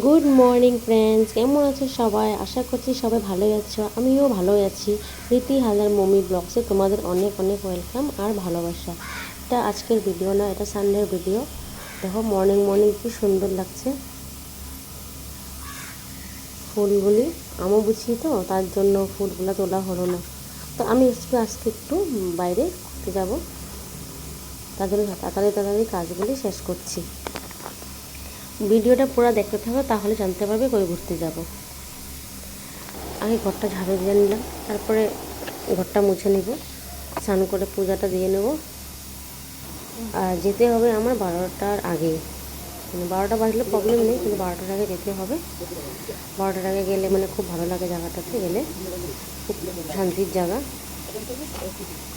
Good morning friends কেমন আছো সবাই? আশা করছি সবাই ভালোই আছো। আমিও ভালোই আছি। রীতি হালদার মমি ব্লগসে তোমাদের অনেক অনেক ওয়েলকাম আর ভালোবাসা। এটা আজকের ভিডিও না, এটা সানডের ভিডিও দেখো মর্নিং মর্নিং কি সুন্দর লাগছে। ফুলগুলি আমও বুঝি তো, তার জন্য ফুলগুলো তোলা হলো না। তো আমি আজকে আজকে একটু বাইরে ঘুরতে যাব। জন্য তাড়াতাড়ি তাড়াতাড়ি কাজগুলি শেষ করছি। ভিডিওটা পুরো দেখতে থাকো, তাহলে জানতে পারবে কই ঘুরতে যাব। আগে ঘরটা ঝাড়ু দিয়ে নিলাম, তারপরে ঘরটা মুছে নিব। স্নান করে পূজাটা দিয়ে নেব। আর যেতে হবে আমার বারোটার আগে। মানে বারোটা বাজলে প্রবলেম নেই, কিন্তু বারোটার আগে যেতে হবে। বারোটার আগে গেলে মানে খুব ভালো লাগে জায়গাটাতে গেলে। খুব শান্তির জায়গা।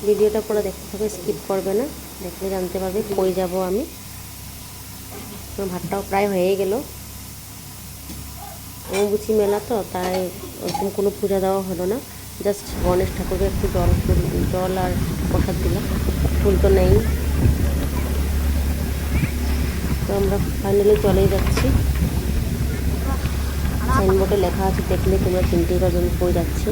ভিডিওটা পুরো দেখতে থাকো স্কিপ করবে না। দেখলে জানতে পারবে কই যাব আমি। আমার ভাতটাও প্রায় হয়ে গেল। অম্বুচি মেলা তো, তাই ওরকম কোনো পূজা দেওয়া হলো না। জাস্ট গণেশ ঠাকুরকে একটু জল ফুল, জল আর প্রসাদ দিলাম। ফুল তো নেই। তো আমরা ফাইনালি চলেই যাচ্ছি। সাইনবোর্ডে লেখা আছে, দেখলে তোমরা চিনতে পারবে আমি কই যাচ্ছি।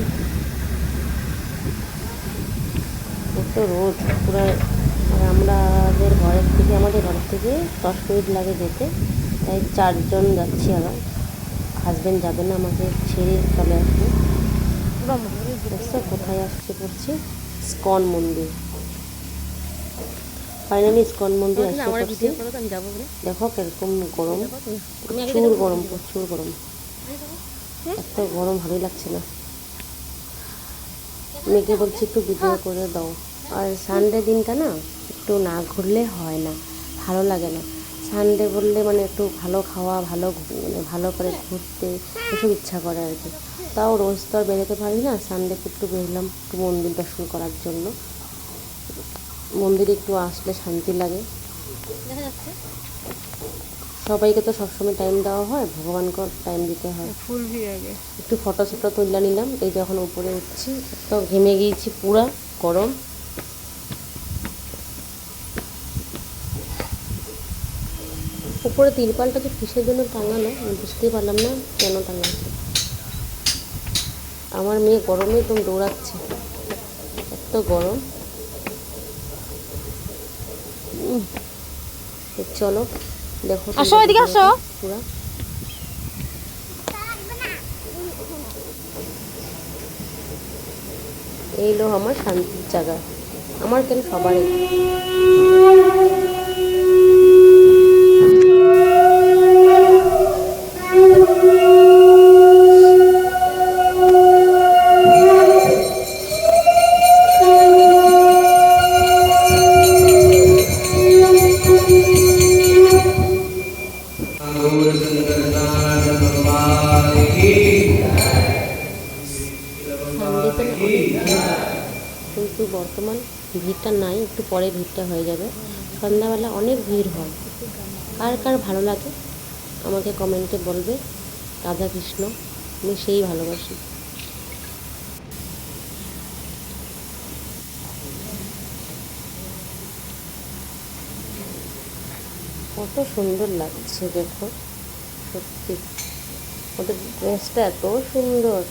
কত রোদ, পুরো আমাদের ঘরের থেকে আমাদের ঘর থেকে দশ মিনিট লাগে যেতে। তাই চারজন যাচ্ছি আবার হাজব্যান্ড যাবে না আমাকে ছেড়ে চলে আসবে। কোথায় আসছে পড়ছি স্কন মন্দির। ফাইনালি স্কন মন্দির আসছে পড়ছি দেখো কীরকম গরম প্রচুর গরম প্রচুর গরম। এত গরম ভালোই লাগছে না। মেয়েকে বলছি একটু ভিডিও করে দাও। আর সানডে দিনটা না একটু না ঘুরলে হয় না ভালো লাগে না। সানডে বললে মানে একটু ভালো খাওয়া ভালো মানে ভালো করে ঘুরতে এসব ইচ্ছা করে আর কি। তাও রোজ তো আর বেরোতে পারি না সানডে একটু বেরোলাম একটু মন্দির দর্শন করার জন্য। মন্দিরে একটু আসলে শান্তি লাগে। সবাইকে তো সবসময় টাইম দেওয়া হয় ভগবানকে টাইম দিতে হয়। ফুল আগে। একটু ফটো শটো তুলে নিলাম এই যখন উপরে উঠছি তো ঘেমে গিয়েছি পুরা গরম। উপরে তিরপালটা যে কিসের জন্য টাঙানো আমি বুঝতেই পারলাম না কেন টাঙাচ্ছে। আমার মেয়ে গরমে একদম দৌড়াচ্ছে এত গরম। চলো দেখো আসো, এদিকে আসো। পুরা। এই হলো আমার শান্তির জায়গা আমার কেন সবারই? ভিড়টা নাই, একটু পরে ভিড়টা হয়ে যাবে। সন্ধ্যাবেলা অনেক ভিড় হয়। কার কার ভালো লাগে, আমাকে কমেন্টে বলবে। রাধা কৃষ্ণ আমি সেই ভালোবাসি। কত সুন্দর লাগছে দেখো, সত্যি। ওদের ড্রেসটা এত সুন্দর।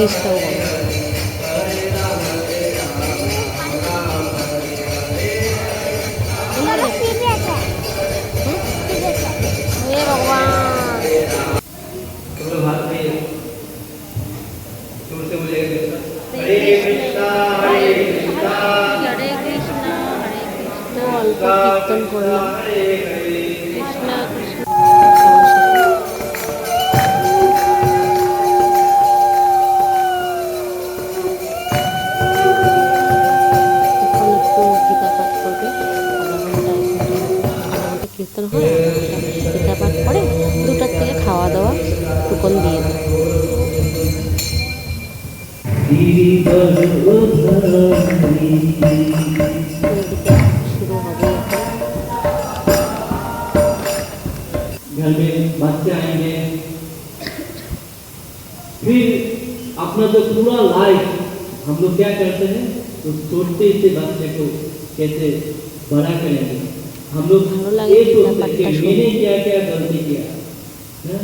भगवान भारती हरे कृष्ण हरे कृष्णा। हरे कृष्ण हरे कृष्ण ঘন্টা কীর্তন হয় আধা ঘন্টা গীতা পাঠ করে দুটার থেকে খাওয়া দাওয়া টুকন দিয়ে দেয় গীতা শুরু হবে এখন घर में बच्चे आएंगे फिर अपना जो पूरा लाइफ हम लोग क्या करते हैं तो छोटे से बच्चे को कैसे बड़ा करेंगे हम लोग भालो लगे ये गीता सोचते पाठ हैं का कि शुरू। मैंने क्या क्या गलती किया है?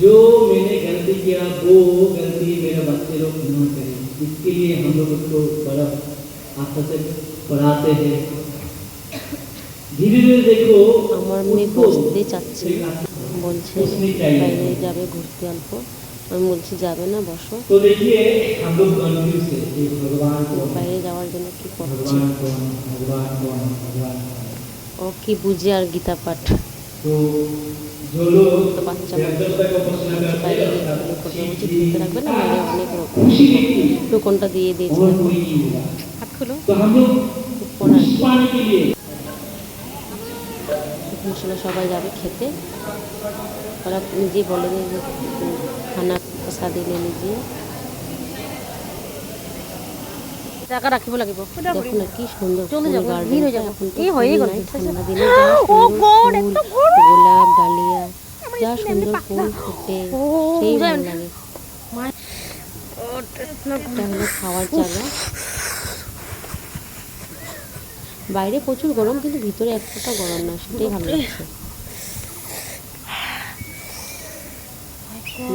जो मैंने गलती किया वो गलती मेरे बच्चे लोग ना करें इसके लिए हम लोग उसको बड़ा आस्था से पढ़ाते हैं धीरे धीरे देखो আমার মেয়ে उसको বসতে চাচ্ছে एक না आस्था- বলছে उसने चाहिए। বাইরে যাবে ঘুরতে অল্প আমি বলছি যাবে না বসো तो देखिए हम लोग कन्फ्यूज है कि भगवान ও कौन বাইরে যাওয়ার জন্য কি করছে ও কি বুঝে আর গীতা পাঠ? তো বাচ্চা দিয়ে আর সবাই যাবে খেতে। ওরা নিজে বলে যে খানা সাদিনে নিজে টাকা রাখিব লাগিব। দেখুন কি সুন্দর চলে যাব, ভিড় হয়ে। যাব। এই হয়েই গেল, ও ফুল, এত। গোলাপ ডালিয়া যা সুন্দর ফুল ফুটে সেই ভালো লাগে। খাওয়ার বাইরে প্রচুর গরম কিন্তু ভিতরে এক ফোঁটা গরম না সেটাই ভালো লাগছে।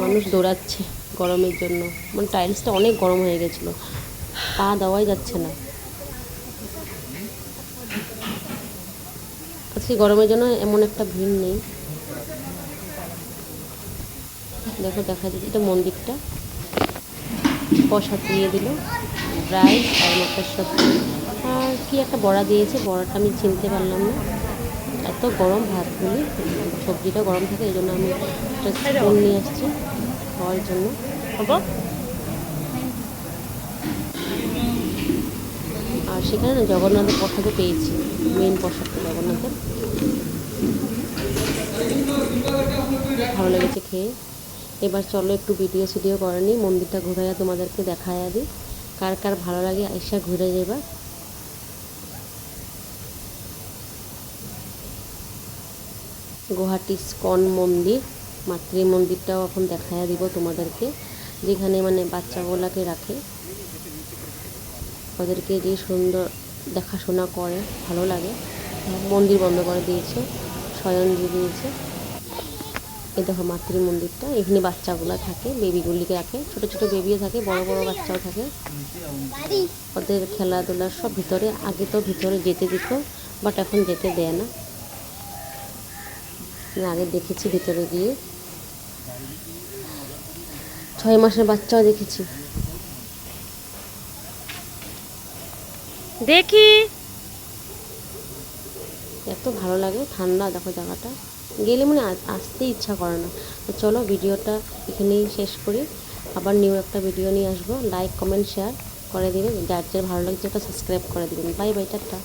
মানুষ দৌড়াচ্ছে গরমের জন্য। মানে টাইলসটা অনেক গরম হয়ে গেছিল। পা দেওয়াই যাচ্ছে না। আজকে গরমের জন্য এমন একটা ভিড় নেই। দেখো, দেখা যাচ্ছে এটা মন্দিরটা। প্রসাদ দিয়ে দিল। রাইস আর মটর সবজি আর কি একটা বড়া দিয়েছে, বড়াটা আমি চিনতে পারলাম না। এত গরম ভাতগুলি, সবজিটা গরম থাকে, এই জন্য আমি একটা নিয়ে আসছি খাওয়ার জন্য আর সেখানে না জগন্নাথের প্রসাদও পেয়েছি মেন প্রসাদটা জগন্নাথের। ভালো লেগেছে খেয়ে। এবার চলো একটু ভিডিও সিডিও করে নিই, মন্দিরটা ঘুরাইয়া তোমাদেরকে দেখাইয়া দিই কার কার ভালো লাগে এসে ঘুরে যাবা গুয়াহাটি স্কন মন্দির মাতৃ মন্দিরটাও এখন দেখাইয়া দিব তোমাদেরকে। যেখানে মানে বাচ্চাগুলাকে রাখে। ওদেরকে যে সুন্দর দেখাশোনা করে, ভালো লাগে। মন্দির বন্ধ করে দিয়েছে শয়ন দিয়ে দিয়েছে। এই দেখো মাতৃ মন্দিরটা এখানে বাচ্চাগুলো থাকে, বেবিগুলিকে রাখে, ছোট ছোট বেবিও থাকে, বড় বড় বাচ্চাও থাকে। ওদের খেলাধুলা সব ভিতরে, আগে তো ভিতরে যেতে দিত, বাট এখন যেতে দেয় না। আগে দেখেছি ভিতরে গিয়ে। ছয় মাসের বাচ্চাও দেখেছি। দেখি। এত ভালো লাগে, ঠান্ডা, দেখো জায়গাটা। গেলে মানে আসতে ইচ্ছা করে না। তো চলো, ভিডিওটা এখানেই শেষ করি। আবার নিউ একটা ভিডিও নিয়ে আসব। লাইক কমেন্ট শেয়ার করে দিবেন যার যার ভালো লাগছে ওটা সাবস্ক্রাইব করে দিবেন। Bye bye tata.